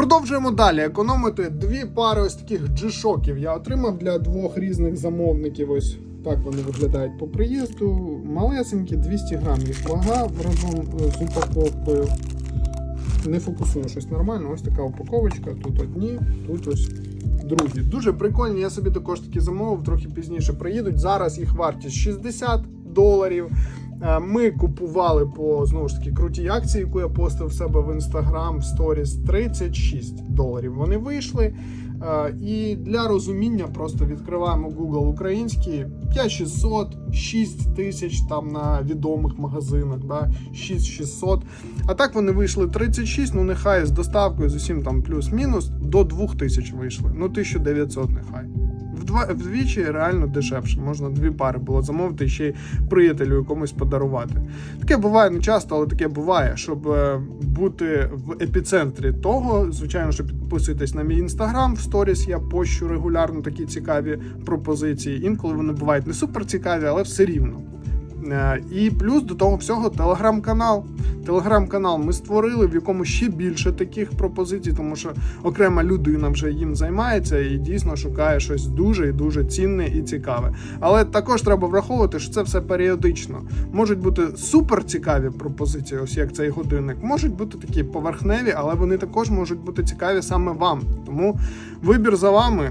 Продовжуємо далі економити дві пари ось таких G-шоків. Я отримав для двох різних замовників. Ось так вони виглядають по приїзду. Малесенькі, 200 грам їх вага разом е, з упаковкою. Не фокусую щось нормально. Ось така упаковочка. Тут одні, тут ось другі. Дуже прикольні. Я собі також такі замовив, трохи пізніше приїдуть. Зараз їх вартість 60 доларів. Е, Ми купували по знову ж таки крутій акції, яку я постив в себе в в сторіс 36 доларів. Вони вийшли. Е, І для розуміння просто відкриваємо Google український 5600, 6 тисяч там на відомих магазинах, да, 6600. А так вони вийшли 36, ну нехай з доставкою з усім там плюс-мінус до 2000 вийшли. Ну 1900 нехай. Вдвічі реально дешевше. Можна дві пари було замовити і ще й приятелю якомусь подарувати. Таке буває не часто, але таке буває. Щоб е, бути в епіцентрі того, звичайно, що підписуйтесь на мій інстаграм. В сторіс я пощу регулярно такі цікаві пропозиції. Інколи вони бувають не супер цікаві, але все рівно. Е, І плюс до того всього телеграм-канал. Телеграм-канал ми створили, в якому ще більше таких пропозицій, тому що окрема людина вже їм займається і дійсно шукає щось дуже і дуже цінне і цікаве. Але також треба враховувати, що це все періодично. Можуть бути супер цікаві пропозиції, ось як цей годинник. Можуть бути такі поверхневі, але вони також можуть бути цікаві саме вам. Тому вибір за вами.